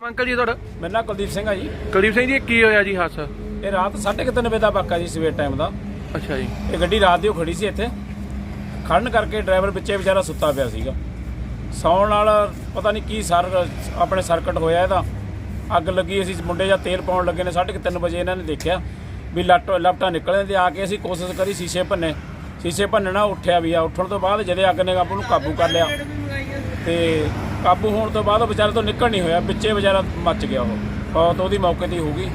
Uncle ਜੀ ਤੁਹਾਡਾ? ਮੇਰਾ ਨਾਂ ਕੁਲਦੀਪ ਸਿੰਘ ਆ ਜੀ। ਕੁਲਦੀਪ ਸਿੰਘ ਜੀ ਇਹ ਕੀ ਹੋਇਆ ਜੀ ਹਾਦਸਾ? ਇਹ ਰਾਤ 3:30 ਵਜੇ ਦਾ ਵਾਕਾ ਜੀ ਸਵੇਰ ਟਾਈਮ ਦਾ। ਅੱਛਾ ਜੀ। ਇਹ ਗੱਡੀ ਰਾਤ ਦੀ ਓ ਖੜੀ ਸੀ ਇੱਥੇ। ਖੜਨ ਕਰਕੇ ਡਰਾਈਵਰ ਵਿੱਚੇ ਵਿਚਾਰਾ ਸੁੱਤਾ ਪਿਆ ਸੀਗਾ। ਸੌਣ ਨਾਲ ਪਤਾ ਨਹੀਂ ਕੀ ਸਰ ਆਪਣੇ ਸਰਕਟ ਹੋਇਆ ਇਹਦਾ। ਅੱਗ ਲੱਗੀ ਅਸੀਂ ਮੁੰਡੇ ਜਾਂ ਤੇਲ ਪਾਉਣ ਲੱਗੇ ਨੇ 3:30 ਵਜੇ ਇਹਨਾਂ ਨੇ ਦੇਖਿਆ ਵੀ ਲੱਟ ਲਪਟਾ ਨਿਕਲਣ ਤੇ ਆ ਕੇ ਅਸੀਂ ਕੋਸ਼ਿਸ਼ ਕਰੀ ਸ਼ੀਸ਼ੇ ਭੰਨੇ। ਸ਼ੀਸ਼ੇ ਭੰਨਣਾ ਉੱਠਿਆ ਵੀ ਆ। ਉੱਠਣ ਤੋਂ ਬਾਅਦ ਜਦੇ ਅੱਗ ਨੇ ਕਾਬੂ ਨੂੰ ਕਾਬੂ ਕਰ ਲਿਆ। ਤੇ ਕਾਬੂ ਹੋਣ ਤੋਂ ਬਾਅਦ ਉਹ ਵਿਚਾਰੇ ਤੋਂ ਨਿਕਲ ਨਹੀਂ ਹੋਇਆ ਵਿੱਚੇ ਵਿਚਾਰਾ ਮੱਚ ਗਿਆ ਉਹ। ਬਹੁਤ ਉਹਦੀ ਮੌਕੇ ਤੇ ਹੀ ਹੋ ਗਈ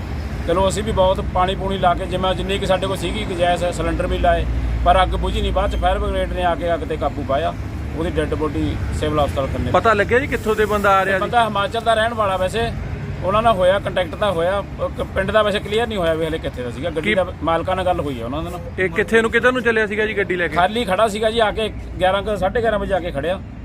ਚਲੋ ਅਸੀਂ ਵੀ ਬਹੁਤ ਪਾਣੀ ਪੂਣੀ ਲਾ ਕੇ ਜਿਵੇਂ ਜਿੰਨੀ ਕਿ ਸਾਡੇ ਕੋਲ ਸੀਗੀ ਗੈਸ ਸਿਲੰਡਰ ਵੀ ਲਾਏ ਪਰ ਅੱਗ ਬੁਝੀ ਨਹੀਂ। ਬਾਅਦ ਚ ਫਾਇਰ ਬ੍ਰਿਗੇਡ ਨੇ ਆ ਕੇ ਅੱਗ ਤੇ ਕਾਬੂ ਪਾਇਆ। ਉਹਦੀ ਡੈੱਡ ਬੋਡੀ ਸਿਵਲ ਹਸਪਤਾਲ ਕਰਨੇ ਪਤਾ ਲੱਗਿਆ ਜੀ ਕਿੱਥੋਂ ਦੇ ਬੰਦਾ ਆ ਰਿਹਾ ਜੀ? ਬੰਦਾ ਹਿਮਾਚਲ ਦਾ ਰਹਿਣ ਵਾਲਾ ਵੈਸੇ। ਉਹਨਾਂ ਨਾਲ ਹੋਇਆ ਕੰਟੈਕਟ ਤਾਂ ਹੋਇਆ। ਉਹ ਪਿੰਡ ਦਾ ਵੈਸੇ ਕਲੀਅਰ ਨਹੀਂ ਹੋਇਆ ਵੀ ਹਲੇ ਕਿੱਥੇ ਦਾ ਸੀਗਾ। ਗੱਡੀ ਦਾ ਮਾਲਕਾਂ ਨਾਲ ਗੱਲ ਹੋਈ ਹੈ ਉਹਨਾਂ ਦੇ ਨਾਲ। ਇਹ ਕਿੱਥੇ ਨੂੰ ਕਿੱਧਰ ਨੂੰ ਚੱਲਿਆ ਸੀਗਾ ਜੀ ਗੱਡੀ ਲੈ ਕੇ? ਖਾਲੀ ਖੜਾ ਸੀਗਾ ਜੀ ਆ ਕੇ 11 ਕੁ- ਸਾਢੇ 11 ਵਜੇ ਆ ਕੇ ਖੜਿਆ।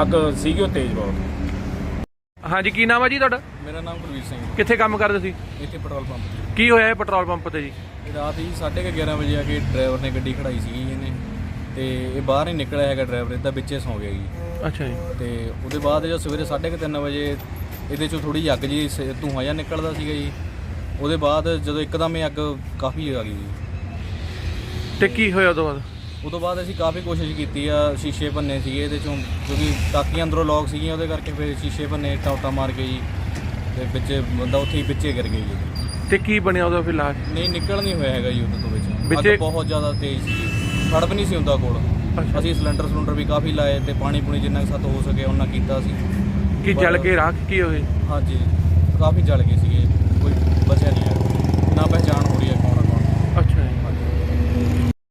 ਅੱਗ ਸੀਗੀ ਉਹ ਤੇਜ਼ ਬਹੁਤ। ਹਾਂਜੀ ਕੀ ਨਾਮ ਹੈ ਜੀ ਤੁਹਾਡਾ? ਮੇਰਾ ਨਾਮ ਗੁਰਵੀਰ ਸਿੰਘ ਹੈ। ਕਿੱਥੇ ਕੰਮ ਕਰਦੇ ਸੀ? ਇੱਥੇ ਪੈਟਰੋਲ ਪੰਪ ਤੇ। ਕੀ ਹੋਇਆ ਇਹ ਪੈਟਰੋਲ ਪੰਪ ਤੇ ਜੀ? ਇਹ ਰਾਤ ਹੀ 11:30 ਵਜੇ ਆ ਕੇ ਡਰਾਈਵਰ ਨੇ ਗੱਡੀ ਖੜਾਈ ਸੀਗੀ ਇਹਨੇ। ਤੇ ਇਹ ਬਾਹਰ ਹੀ ਨਿਕਲਿਆ ਹੈਗਾ ਡਰਾਈਵਰ ਇਹਦਾ ਵਿੱਚੇ ਸੌਂ ਗਿਆ ਜੀ। ਅੱਛਾ ਜੀ। ਤੇ ਉਹਦੇ ਬਾਅਦ ਜਦੋਂ ਸਵੇਰੇ 3:30 ਵਜੇ ਇਹਦੇ ਚੋਂ ਥੋੜੀ ਅੱਗ ਜੀ ਸ- ਧੂੰਆਂ ਜਿਹਾ ਨਿਕਲਦਾ ਸੀਗਾ ਜੀ। ਉਹਦੇ ਬਾਅਦ ਜਦੋਂ ਇੱਕਦਮ ਇਹ ਅੱਗ ਕਾਫੀ ਆ ਗਈ ਜੀ। ਤੇ ਕੀ ਹੋਇਆ ਉਦੋਂ ਬਾਅਦ? ਉਦੋਂ ਬਾਅਦ ਅਸੀਂ ਕਾਫੀ ਕੋਸ਼ਿਸ਼ ਕੀਤੀ ਆ ਸ਼ੀਸ਼ੇ ਭੰਨੇ ਸੀਗੇ ਇਹਦੇ ਚੋਂ ਕਿਉਂਕਿ ਟਾਕੀਆਂ ਅੰਦਰੋਂ ਲੌਕ ਸੀਗੀਆਂ ਉਹਦੇ ਕਰਕੇ ਫਿਰ ਸ਼ੀਸ਼ੇ ਭੰਨੇ ਟੌਟਾ ਮਾਰ ਕੇ ਜੀ ਤੇ ਵਿੱਚ ਬੰਦਾ ਉੱਥੇ ਹੀ ਵਿੱਚੇ ਗਿਰ ਗਿਆ ਜੀ। ਤੇ ਕੀ ਬਣਿਆ ਉਹਦਾ ਫਿਰ ਲਾਸ਼ ਨਹੀਂ ਨਿਕਲ ਨਹੀਂ ਹੋਇਆ ਹੈਗਾ ਜੀ ਉਹਦੇ ਤੋਂ ਵਿੱਚ। ਵਿੱਚੇ- ਅੱਗ ਬਹੁਤ ਜ਼ਿਆਦਾ ਤੇਜ਼ ਸੀ। ਵੀ ਨਹੀਂ ਸੀ ਹੁੰਦਾ ਕੋਲ। ਅੱਛਾ। ਅਸੀਂ ਸਿਲੰਡਰ ਸਿਲੰਡਰ ਵੀ ਕਾਫੀ ਲਾਏ ਤੇ ਪਾਣੀ ਪੂਣੀ ਜਿੰਨਾ ਕੁ ਸਾਤੋਂ ਹੋ ਸਕੇ ਉਹਨਾਂ ਕੀਤਾ ਸੀ। ਕੀ ਜਲ ਕੇ ਰਾਖ ਕੀ ਹੋਏ? ਹਾਂਜੀ ਕਾਫੀ ਜਲ ਗਏ ਸੀਗੇ